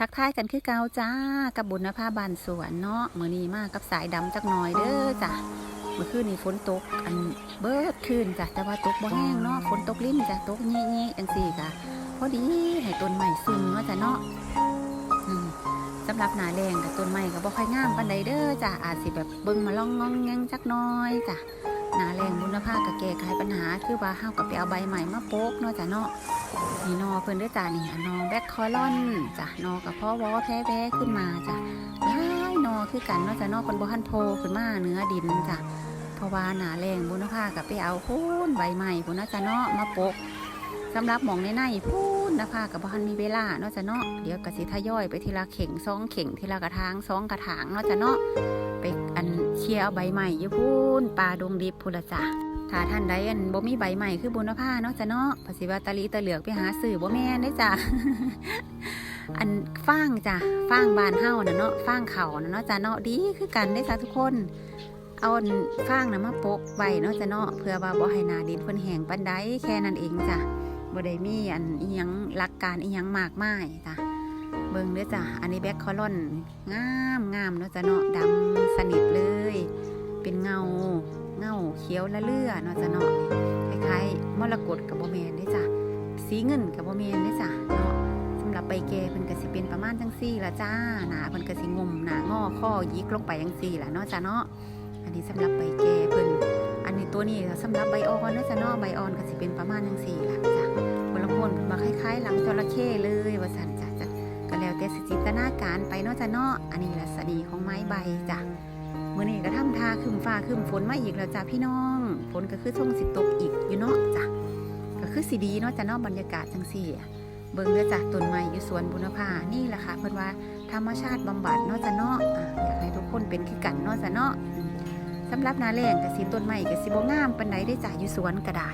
ทักทายกันคือเกาจ้ากับบุญนภาบานสวนเนาะมือนี้มากกับสายดำจักหน่อยเด้อจ้ะเมื่อคืนนี้ฝนตกอันเบิดคืนจ้ะแต่ว่าตกบ่แห้งเนาะฝนตกลิ้นจ้ะตกเงี้ยๆจังซี่จ้ะพอดีให้ต้นไม้ซึมเนาะจ้ะเนาะสำหรับหนาแรงกับต้นไม้ก็บ่ค่อยงามปานใดเด้อจ้ะอาจสิแบบเบิ่งมาล่องงองแงงจักหน้อยจ้ะ หนาแรงบุญภาก็แก้ไขปัญหา คือว่าเฮาก็ไปเอาใบใหม่มาโป๊กเนาะจ้ะเนาะนี่นอเพิ่นด้วยจ้านี่นอแบ็คคอลอนจ้ะนอกับพ่อวอแพ้แพ้ขึ้นมาจ้ะหลายนอคือกันเนาะจ้ะนอคนบ่ทันโพขึ้นมาเนื้อดินจ้ะเพราะว่าหนาแรงบุญภากับไปเอาพูนใบใหม่พุ่นนะจ้ะเนาะมาปกสำหรับหมองในในพูนนะภากับบ่ทันมีเวลาเนาะจ้ะเนาะเดี๋ยวก็สิทยอยไปทีละเข่งสองเข่งทีละกระถางสองกระถางเนาะจ้ะเนาะไปอัน เชียเอาใบใหม่ยู่พูนปลาดงดิบพุละจ้ะถ้าท่านใดอันบ่มีใบใหม่คือบุญภาเนาะจ้ะเนาะภาษีวาตาลีตะเหลือกไปหาสื่อบ่แม่นได้จ้ะอันฟางจ้ะฟางบานเฮาน่ะเนาะฟางเขาน่ะเนาะจ้ะเนาะดีคือกันได้จ้ะทุกคน เอาฟางน่ะมาปกไว้เนาะจ้ะเนาะเพื่อว่าบ่ให้นาดินเพิ่นแห้งปานใดแค่นั้นเองจ้ะบ่ได้มีอันอีหยังหลักการอีหยังมากมายจ้ะ เบิ่งเด้อจ้ะอันนี้แบ็คคอลอนงามงามเนาะจ้ะเนาะดำสนิทเลย เป็นเงาเงาเขียวละเลือเนาะจ้ะเนาะคล้ายๆมรกตกับโบแมนได้อจ้ะสีเงินกับโบแมนได้อจ้ะเนาะสำหรับใบแกเพิ่นก็สิเป็นประมาณจังซี่ละจ้าหนาเพิ่นก็สิงมหนางอข้อยิกลงไปจังซี่ละเนาะจ้ะเนาะอันนี้สำหรับใบแกเพิ่นอันนี้ตัวนี้สำหรับใบอ่อนเนาะจ้ะเนาะใบอ่อนก็สิเป็นประมาณจังซี่ละจ้ะคนละคนเพิ่นมาคล้ายๆ หลังจระเข้เลยว่าซั่นจ้ะ แล้วแต่สิจินตนาการไปเนาะจ้ะเนาะอันนี้ละสดีของไม้ใบจ้ะมื่อนี้ก็ทำทาคืมฟ้าคืมฝนมาอีกแล้วจ้าพี่น้องฝนก็คือช่วงสิตกอีกอยู่เนาะจ้ะก็คือสีดีเนาะจ้ะเนาะบรรยากาศจังสี่เบิ่งเด้อจ้ะต้นไม้อยู่สวนบุญภานี่แหละค่ะเพิ่นว่าธรรมชาติบำบัดเนาะจ้ะเนาะอะอยากให้ทุกคนเป็นคือกันเนาะจ้ะเนาะอืมสำหรับนาแรงก็สิต้นไม้ก็สิบ่งามปานใดได้จ้ะอยู่สวนก็ได้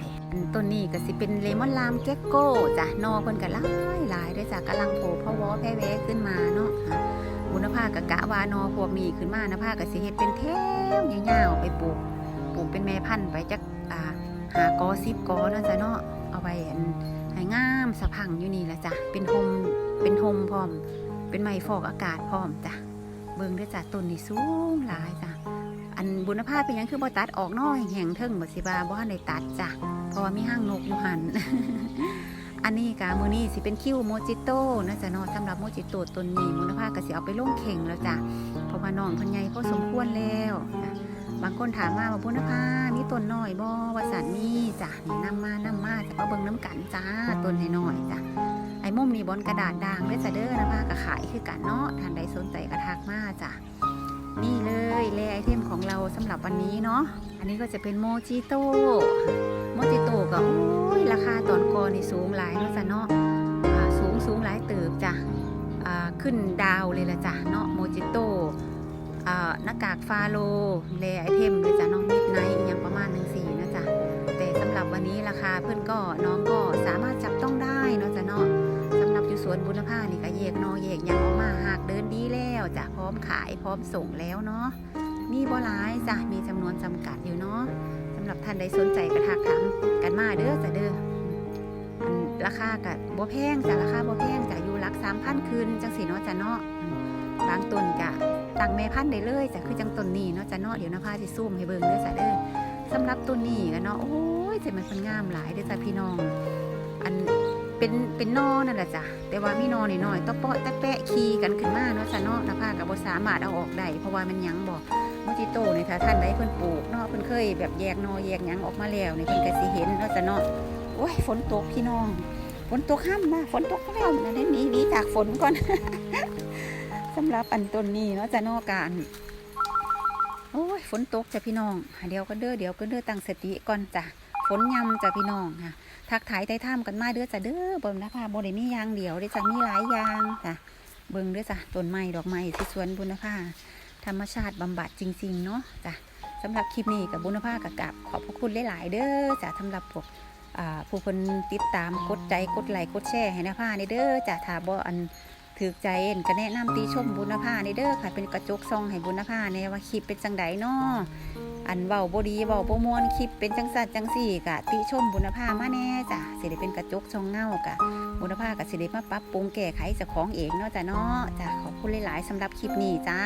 ต้นนี้ก็สิเป็นเลมอนลามแกกโก้จ้ะนอเพิ่นก็หลายหลายด้อจ้ะกำลังโผล่พวอแพร่แวขึ้นมาเนาะบุญภาคกะกะวานอพวกนี้ขึ้นมานะภาคกะสิเฮ็ดเป็นแถวยาวๆไปปลูกปลูกเป็นแม่พันธุ์ไปจักอ่าหากอซิบกอเนาะจ้ะเนาะเอาไว้ให้งามสะพังอยู่นี่ละจ้ะเป็นโฮมเป็นโฮมพร้อม เป็นไม้ฟอกอากาศพร้อมจ้ะเบิ่งด้วยจ้ะต้นนี่สูงหลายจ้ะอันบุญภาพเป็นยังคือบ่ตัดออกน้อยแห่งเทิงบ่สิบาบ่ทันได้ตัดจ้ะ เพราะว่ามีห้างนกอยู่หัน อันนี้กะมือนี้สิเป็นคิวโมจิโต้นะจ๊ะเนาะสำหรับโมจิโต้ต้นนี้มูลค่าก็สิเอาไปลงเข่งแล้วจ้ะเพราะว่าน้องพันใหญ่พอสมควรแล้วบางคนถามมาว่าบุญภามีต้นน้อยบ่วาสันมีจ้ะนี่นำมานำมาจะมาเบิ่งน้ำกันจ้าต้นน้อยจ้ะไอ้มุมนี้บอนกระดาษด่างเด้จ้ะเด้อนะพาก็ขายคือกันเนาะท่านใดสนใจก็ทักมาจ้ะนี่เลยเลไอเทมของเราสำหรับวันนี้เนาะ อันนี้ก็จะเป็นโมจิโต้ โมจิ ก็โอ้ยราคาตอนก่อนี่สูงหลายเนาะจ้ะเนาะสูงสูงหลายเติบจ้ะขึ้นดาวเลยละจ้ะเนาะโมจิโต้หน้ากากฟาโลเลไอเทมเลยจ้ะน้องมิดไนท์ยังประมาณหนึ่งสี่นะจ๊ะแต่สำหรับวันนี้ราคาเพื่อนก็น้องก็สามารถจับต้องได้เนาะจ้ะเนาะสำหรับอยู่สวนบุญภานี่ก็แยกนอแยกยังออกมาหากเดินดีแล้วจ้ะพร้อมขายพร้อมส่งแล้วเนาะมีบ่หลายจ้ะมีจำนวนจำกัดอยู่เนาะำหรับท่านใดสนใจกระทักถามกันมาเด้อจ้ะเด้ออันราคากับบ่แพงจ้ะราคาบ่แพงจ้ะอยู่หลักสามพันคืนจังสีเนาะจ้ะเนาะบางต้นกะตังแม่พันได้เลยจ้ะคือจังต้นนี้เนาะจ้ะเนาะเดี๋ยวนะพาสิซูมให้เบิ่งเด้อจ้ะเด้อสำหรับต้นนี้กันเนาะโอ้ยจะมันคนงามหลายเด้อจ้ะพี่น้อง อัน เป็นเป็นนอนั่นแหละจ้ะแต่ว่ามีนอหน่อยๆตะเปาะตะแปะขี่กันขึ้นมาเนาะจ้ะเนาะนะพากับบสามารถเอาออกได้เพราะว่ามันยังบ่มอจิโต้นี่ถ้าท่านใดเพิ่นปลูกเนาะเพิ่นเคยแบบแยกนอแยกยังออกมาแล้วนี่เพิ่นก็สิเห็นเนาะจ้ะเนาะโอ้ยฝนตกพี่น้องฝนตกห้ามมาฝนตกแล้วนะได้หนีหนีจากฝนก่อนสำหรับอันต้นนี้เนาะจ้ะเนาะการโอ้ยฝนตกจ้ะพี่น้องเดี๋ยวก็เด้อเดี๋ยวก็เด้อตั้งสติก่อนจ้ะ ฝนยำจ้ะพี่น้องค่ะทักทายใต้ถ้ำกันมาเด้อจ้ะเด้อเบิ่งนะคะบ่ได้มีอย่างเดียวเด้อจ้ะมีหลายอย่างจ้ะเบิ่งเด้อจ้ะต้นไม้ดอกไม้ที่สวนบุญนะคะธรรมชาติบำบัดจริง ๆ เนาะจ้ะสำหรับคลิปนี้กับบุญภาคกับกับขอบพระคุณหลายๆเด้อจ้ะสำหรับพวกผู้คนติดตามกดใจกดไลค์กดแชร์ให้นะผ้าในเด้อจ้ะถ้าบ่อันถือใจเอ็นก็แนะนำตีชมบุญภาในเด้อค่ะเป็นกระจกซองให้บุญภาในว่าคลิปเป็นจังไดเนาะ อันเว้าบ่ดีเว้าบ่ม่วนคลิปเป็นจังสัดจังสี่กะติชมบุญภามาแน่จ้ะสิได้เป็นกระจกช่องเงากะบุญภากะสิได้มาปรับปรุงแก้ไขเจ้าของเองเนาะจ้ะเนาะจ้ะขอบคุณหลายๆสำหรับคลิปนี้จ้า